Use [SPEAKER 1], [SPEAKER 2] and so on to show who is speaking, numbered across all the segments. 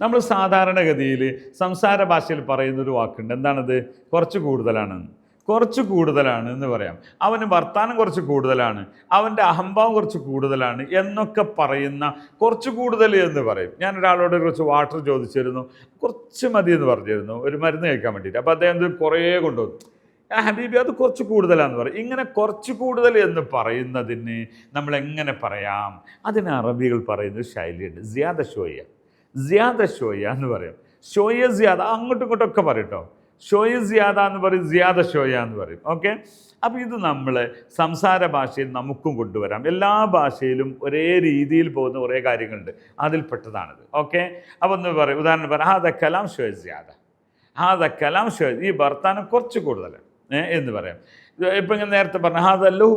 [SPEAKER 1] നമ്മൾ സാധാരണഗതിയിൽ സംസാര ഭാഷയിൽ പറയുന്നൊരു വാക്കുണ്ട്. എന്താണത്? കുറച്ച് കൂടുതലാണ്. കുറച്ച് കൂടുതലാണ് എന്ന് പറയാം. അവന് വർത്താനം കുറച്ച് കൂടുതലാണ്. അവന്റെ അഹംഭാവം കുറച്ച് കൂടുതലാണ് എന്നൊക്കെ പറയുന്ന കുറച്ച് കൂടുതൽ എന്ന് പറയും. ഞാൻ ഒരാളോട് കുറച്ച് വാട്ടർ ചോദിച്ചിരുന്നു. കുറച്ച് മതി എന്ന് പറഞ്ഞിരുന്നു. ഒരു മരുന്ന് കഴിക്കാൻ വേണ്ടിയിട്ട്. അപ്പോൾ അദ്ദേഹം കുറേ കൊണ്ടുവന്നു. ഹബീബി അത് കുറച്ച് കൂടുതലാന്ന് പറയും. ഇങ്ങനെ കുറച്ച് കൂടുതൽ എന്ന് പറയുന്നതിന് നമ്മൾ എങ്ങനെ പറയാം? അതിന് അറബികൾ പറയുന്ന ശൈലിയുണ്ട്. സിയാദ ഷോയ സിയാദ ഷോയ എന്ന് പറയും. ഷോയ സിയാദ അങ്ങോട്ടും ഇങ്ങോട്ടും ഒക്കെ പറയും കേട്ടോ ഷോയ സിയാദ എന്ന് പറയും സിയാദ ഷോയ എന്ന് പറയും. ഓക്കെ? അപ്പോൾ ഇത് നമ്മൾ സംസാര ഭാഷയിൽ നമുക്കും കൊണ്ടുവരാം. എല്ലാ ഭാഷയിലും ഒരേ രീതിയിൽ പോകുന്ന കുറേ കാര്യങ്ങളുണ്ട്. അതിൽപ്പെട്ടതാണിത്. ഓക്കെ? അപ്പോൾ ഒന്ന് പറയും ഉദാഹരണം പറയാം ഹാദ കലാം ഷോയ സിയാദ ഹാദ കലാം ഷോയ ഈ വർത്താനം കുറച്ച് കൂടുതലാണ് എന്ന് പറയാം. ഇപ്പം ഇങ്ങനെ നേരത്തെ പറഞ്ഞു പറഞ്ഞ ഹാദല്ലു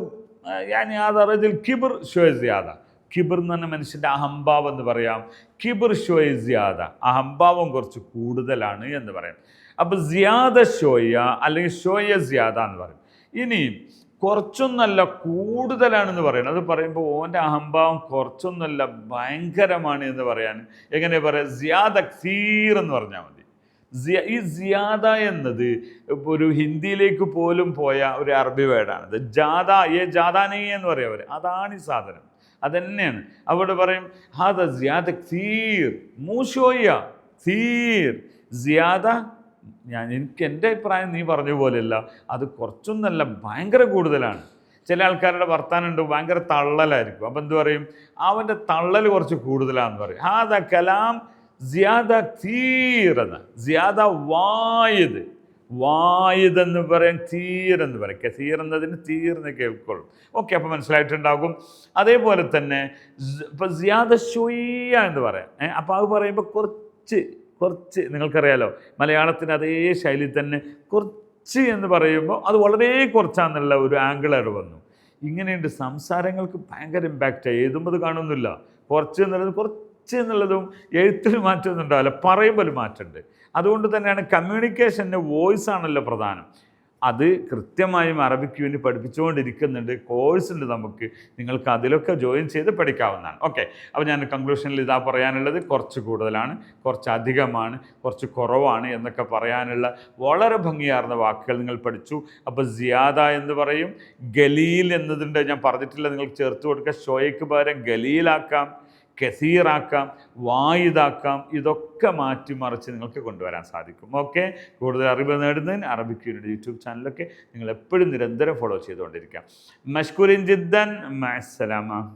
[SPEAKER 1] ഞാൻ ഹാദറജിൽ കിബിർ ഷോയ സിയാദ കിബിർ എന്ന് പറഞ്ഞ മനുഷ്യന്റെ അഹംഭാവം എന്ന് പറയാം. കിബിർ ഷോയ സിയാദ. അഹംഭാവം കുറച്ച് കൂടുതലാണ് എന്ന് പറയാം. അപ്പോൾ സിയാദ ഷോയ അല്ലെങ്കിൽ ഷോയ സിയാദ എന്ന് പറയും. ഇനി കുറച്ചൊന്നല്ല കൂടുതലാണെന്ന് പറയുന്നത് അത് പറയുമ്പോൾ ഓന്റെ അഹംഭാവം കുറച്ചൊന്നല്ല ഭയങ്കരമാണ് എന്ന് പറയാൻ. എങ്ങനെ പറയാം? സിയാദ അക്സീർ എന്ന് പറഞ്ഞാൽ മതി. ഈ സിയാദ എന്നത് ഒരു ഹിന്ദിയിലേക്ക് പോലും പോയ ഒരു അറബി വേർഡാണ്. ജാദ ഏ ജാദാനേ എന്ന് പറയാം അവർ അതാണ് ഈ സാധനം. അതന്നെയാണ്. അവിടെ പറയും ഹാദ സിയാദ ഖീർ മൂഷോയ്യ ഖീർ സിയാദ. ഞാൻ എനിക്ക് എന്റെ അഭിപ്രായം നീ പറഞ്ഞ പോലെയല്ല അത് കുറച്ചൊന്നല്ല ഭയങ്കര കൂടുതലാണ്. ചില ആൾക്കാരുടെ വർത്താനമുണ്ട് ഭയങ്കര തള്ളലായിരിക്കും. അപ്പം എന്ത് പറയും? അവന്റെ തള്ളൽ കുറച്ച് കൂടുതലാണെന്ന് പറയും. ഹാദ കലാം സിയാദ തീരെന്ന് സിയാദ വായത് വായത് എന്ന് പറയും തീരെന്ന് പറയും. കസീറെന്നതിന് തീർന്ന് കേൾക്കൊള്ളും. ഓക്കെ അപ്പോൾ മനസ്സിലായിട്ടുണ്ടാകും. അതേപോലെ തന്നെ ഇപ്പം സിയാദ ഷൊയ്യ എന്ന് പറയാം. അപ്പോൾ അത് പറയുമ്പോൾ കുറച്ച് കുറച്ച് നിങ്ങൾക്കറിയാലോ മലയാളത്തിന് അതേ ശൈലി തന്നെ കുറച്ച് എന്ന് പറയുമ്പോൾ അത് വളരെ കുറച്ചാന്നുള്ള ഒരു ആംഗിളർ വന്നു. ഇങ്ങനെയുണ്ട്. സംസാരങ്ങൾക്ക് ഭയങ്കര ഇമ്പാക്റ്റ് എഴുതുമ്പോൾ അത് കാണുന്നില്ല. കുറച്ച് എന്നുള്ളത് കുറച്ച് എന്നുള്ളതും എഴുത്തിൽ മാറ്റമൊന്നും ഉണ്ടാവില്ല പറയുമ്പോൾ മാറ്റമുണ്ട് അതുകൊണ്ട് തന്നെയാണ് കമ്മ്യൂണിക്കേഷന് വോയിസ് ആണല്ലോ പ്രധാനം. അത് കൃത്യമായും അറബിക്ക് വേണ്ടി പഠിപ്പിച്ചുകൊണ്ടിരിക്കുന്നുണ്ട്. കോഴ്സ് ഉണ്ട് നമുക്ക്. നിങ്ങൾക്ക് അതിലൊക്കെ ജോയിൻ ചെയ്ത് പഠിക്കാവുന്നതാണ്. ഓക്കെ അപ്പോൾ ഞാൻ കൺക്ലൂഷനിൽ ഇതാ പറയാനുള്ളത്. കുറച്ച് കൂടുതലാണ്. കുറച്ച് അധികമാണ്. കുറച്ച് കുറവാണ് എന്നൊക്കെ പറയാനുള്ള വളരെ ഭംഗിയാർന്ന വാക്കുകൾ നിങ്ങൾ പഠിച്ചു. അപ്പോൾ സിയാദ എന്ന് പറയും. ഗലീൽ എന്നതിന്റെ ഞാൻ പറഞ്ഞിട്ടില്ല. നിങ്ങൾ ചേർത്ത് കൊടുക്കുക ഷോയ്ക്ക് പകരം ഗലീലാക്കാം. കസീറാക്കാം വായിതാക്കാം ഇതൊക്കെ മാറ്റിമറിച്ച് നിങ്ങൾക്ക് കൊണ്ടുവരാൻ സാധിക്കും. ഓക്കെ? കൂടുതൽ അറിവ് നേടുന്നതിന് അറബിക് യൂണിറ്റ് യൂട്യൂബ് ചാനലൊക്കെ നിങ്ങൾ എപ്പോഴും നിരന്തരം ഫോളോ ചെയ്തുകൊണ്ടിരിക്കാം. മഷ്കൂരിൻ ജിദ്ദൻ മഅസ്സലാമ